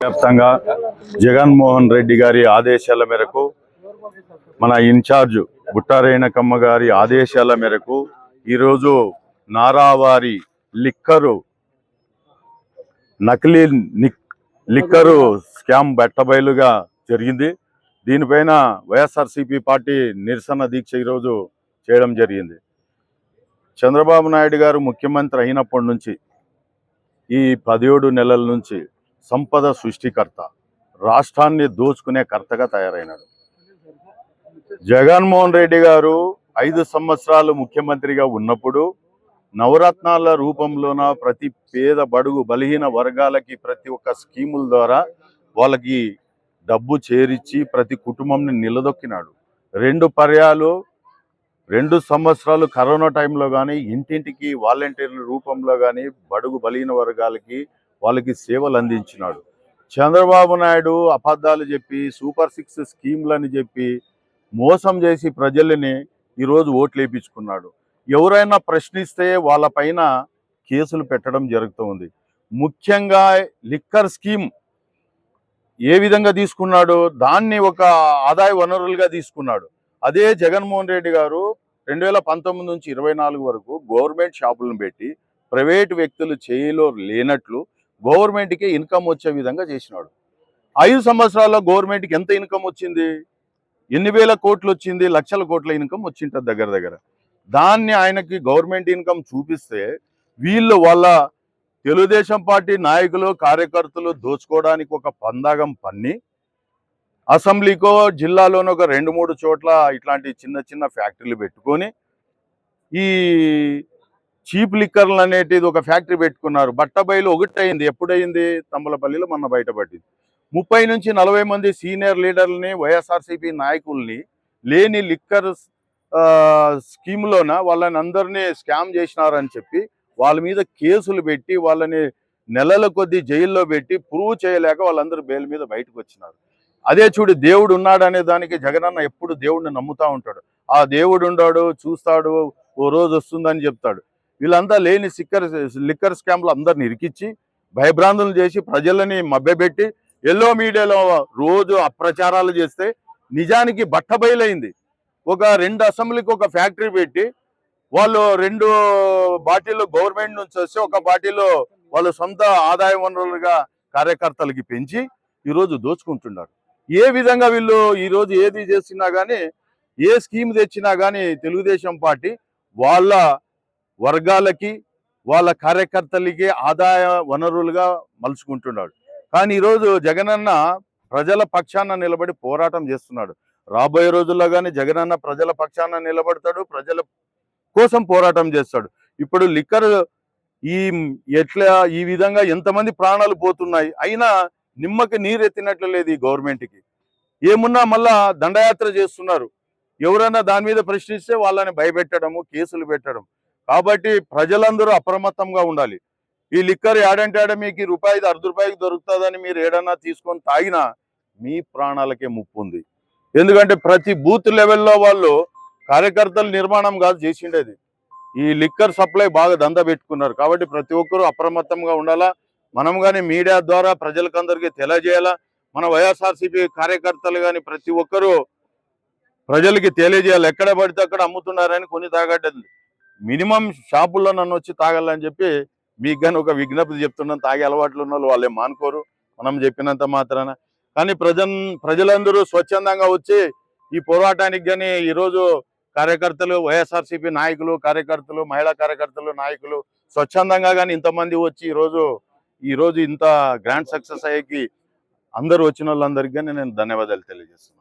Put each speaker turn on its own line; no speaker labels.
వ్యాప్తంగా జగన్మోహన్ రెడ్డి గారి ఆదేశాల మేరకు మన ఇన్ఛార్జ్ బుట్టారేణకమ్మ గారి ఆదేశాల మేరకు ఈరోజు నారావారి లిక్కరు నకిలీ నిక్- లిక్కరు స్కామ్ బెట్టబయలుగా జరిగింది. దీనిపైన వైఎస్ఆర్సీపీ పార్టీ నిరసన దీక్ష ఈరోజు చేయడం జరిగింది. చంద్రబాబు నాయుడు గారు ముఖ్యమంత్రి అయినప్పటి నుంచి ఈ పదిహేడు నెలల నుంచి సంపద సృష్టికర్త రాష్ట్రాన్ని దోచుకునే కర్తగా తయారైనాడు. జగన్మోహన్ రెడ్డి గారు ఐదు సంవత్సరాలు ముఖ్యమంత్రిగా ఉన్నప్పుడు నవరత్నాల రూపంలోన ప్రతి పేద బడుగు బలహీన వర్గాలకి ప్రతి ఒక్క స్కీముల ద్వారా వాళ్ళకి డబ్బు చేరిచ్చి ప్రతి కుటుంబంని నిలదొక్కినాడు. రెండు పర్యాలు రెండు సంవత్సరాలు కరోనా టైంలో కానీ ఇంటింటికి వాలంటీర్ల రూపంలో కానీ బడుగు బలహీన వర్గాలకి వాళ్ళకి సేవలు అందించినాడు. చంద్రబాబు నాయుడు అబద్ధాలు చెప్పి సూపర్ సిక్స్ స్కీమ్లని చెప్పి మోసం చేసి ప్రజల్ని ఈరోజు ఓట్లు వేయించుకున్నాడు ఎవరైనా ప్రశ్నిస్తే వాళ్ళపైన కేసులు పెట్టడం జరుగుతుంది ముఖ్యంగా లిక్కర్ స్కీమ్ ఏ విధంగా తీసుకున్నాడు? దాన్ని ఒక ఆదాయ వనరులుగా తీసుకున్నాడు. అదే జగన్మోహన్ రెడ్డి గారు రెండు వేల పంతొమ్మిది నుంచి ఇరవై నాలుగు వరకు గవర్నమెంట్ షాపులను పెట్టి ప్రైవేటు వ్యక్తులు చేయిలో లేనట్లు గవర్నమెంట్కి ఇన్కమ్ వచ్చే విధంగా చేసినాడు. ఐదు సంవత్సరాల్లో గవర్నమెంట్కి ఎంత ఇన్కమ్ వచ్చింది? ఎన్ని వేల కోట్లు వచ్చింది? లక్షల కోట్ల ఇన్కమ్ వచ్చింటుంది దగ్గర దగ్గర. దాన్ని ఆయనకి గవర్నమెంట్ ఇన్కమ్ చూపిస్తే వీళ్ళు వాళ్ళ తెలుగుదేశం పార్టీ నాయకులు కార్యకర్తలు దోచుకోవడానికి ఒక పందాగం పన్ని అసెంబ్లీకో జిల్లాలోనో ఒక రెండు మూడు చోట్ల ఇట్లాంటి చిన్న చిన్న ఫ్యాక్టరీలు పెట్టుకొని ఈ చీప్ లిక్కర్లు అనేటిది ఒక ఫ్యాక్టరీ పెట్టుకున్నారు. బట్టబయలు ఒకటైంది ఎప్పుడైంది తమ్మలపల్లిలో మొన్న బయటపడింది. ముప్పై నుంచి నలభై మంది సీనియర్ లీడర్లని వైఎస్ఆర్సీపీ నాయకుల్ని లేని లిక్కర్ స్కీమ్లోన వాళ్ళని అందరినీ స్కామ్ చేసినారని చెప్పి వాళ్ళ మీద కేసులు పెట్టి వాళ్ళని నెలల కొద్దీ జైల్లో పెట్టి ప్రూవ్ చేయలేక వాళ్ళందరూ బెయిల్ మీద బయటకు వచ్చినారు అదే చూడు దేవుడు ఉన్నాడనే దానికి జగనన్న ఎప్పుడు దేవుడిని నమ్ముతా ఉంటాడు. ఆ దేవుడు ఉన్నాడు చూస్తాడు ఓ రోజు వస్తుందని చెప్తాడు. వీళ్ళంతా లేని సిక్కర్ లిక్కర్ స్కామ్లు అందరిని ఇరికిచ్చి భయభ్రాంతులు చేసి ప్రజలని మభ్యపెట్టి ఎల్లో మీడియాలో రోజు అప్రచారాలు చేస్తే నిజానికి బట్టబయలైంది ఒక రెండు అసెంబ్లీకి ఒక ఫ్యాక్టరీ పెట్టి వాళ్ళు రెండు బాటిల్లో గవర్నమెంట్ నుంచి వస్తే ఒక బాటిల్లో వాళ్ళ సొంత ఆదాయ వనరులుగా కార్యకర్తలకి పెంచి ఈరోజు దోచుకుంటున్నారు. ఏ విధంగా వీళ్ళు ఈరోజు ఏది చేసినా కానీ ఏ స్కీమ్ తెచ్చినా కానీ తెలుగుదేశం పార్టీ వాళ్ళ వర్గాలకి వాళ్ళ కార్యకర్తలకి ఆదాయ వనరులుగా మలుచుకుంటున్నాడు. కానీ ఈరోజు జగనన్న ప్రజల పక్షాన నిలబడి పోరాటం చేస్తున్నాడు. రాబోయే రోజుల్లో కానీ జగనన్న ప్రజల పక్షాన నిలబడతాడు ప్రజల కోసం పోరాటం చేస్తాడు. ఇప్పుడు లిక్కర్ ఈ ఎట్లా ఈ విధంగా ఎంతమంది ప్రాణాలు పోతున్నాయి అయినా నిమ్మకి నీరెత్తినట్లు లేదు ఈ గవర్నమెంట్కి. ఏమున్నా మళ్ళా దండయాత్ర చేస్తున్నారు. ఎవరైనా దాని మీద ప్రశ్నిస్తే వాళ్ళని భయపెట్టడము కేసులు పెట్టడం. కాబట్టి ప్రజలందరూ అప్రమత్తంగా ఉండాలి. ఈ లిక్కర్ ఏడంటే ఆడ మీకు రూపాయి అర్ధ రూపాయికి దొరుకుతుందని మీరు ఏడన్నా తీసుకొని తాగినా మీ ప్రాణాలకే ముప్పు ఉంది. ఎందుకంటే ప్రతి బూత్ లెవెల్లో వాళ్ళు కార్యకర్తల నిర్మాణం కాదు చేసిండేది. ఈ లిక్కర్ సప్లై బాగా దంద పెట్టుకున్నారు. కాబట్టి ప్రతి ఒక్కరూ అప్రమత్తంగా ఉండాలా? మనం కానీ మీడియా ద్వారా ప్రజలకందరికీ తెలియజేయాలా? మన వైఎస్ఆర్సీపీ కార్యకర్తలు కానీ ప్రతి ఒక్కరూ ప్రజలకి తెలియజేయాలి? ఎక్కడ పడితే అక్కడ అమ్ముతున్నారని కొన్ని తాగడ్డది మినిమం షాపుల్లో నన్ను వచ్చి తాగాలని చెప్పి మీకు కానీ ఒక విజ్ఞప్తి చెప్తున్నాను తాగే అలవాట్లు ఉన్న వాళ్ళు మానుకోరు. మనం చెప్పినంత మాత్రాన. కానీ ప్రజన్ ప్రజలందరూ స్వచ్ఛందంగా వచ్చి ఈ పోరాటానికి కానీ ఈరోజు కార్యకర్తలు వైఎస్ఆర్సీపీ నాయకులు కార్యకర్తలు మహిళా కార్యకర్తలు నాయకులు స్వచ్ఛందంగా కానీ ఇంతమంది వచ్చి ఈరోజు ఈరోజు ఇంత గ్రాండ్ సక్సెస్ అయ్యేకి అందరూ వచ్చిన వాళ్ళందరికీ కానీ నేను ధన్యవాదాలు తెలియజేస్తున్నాను.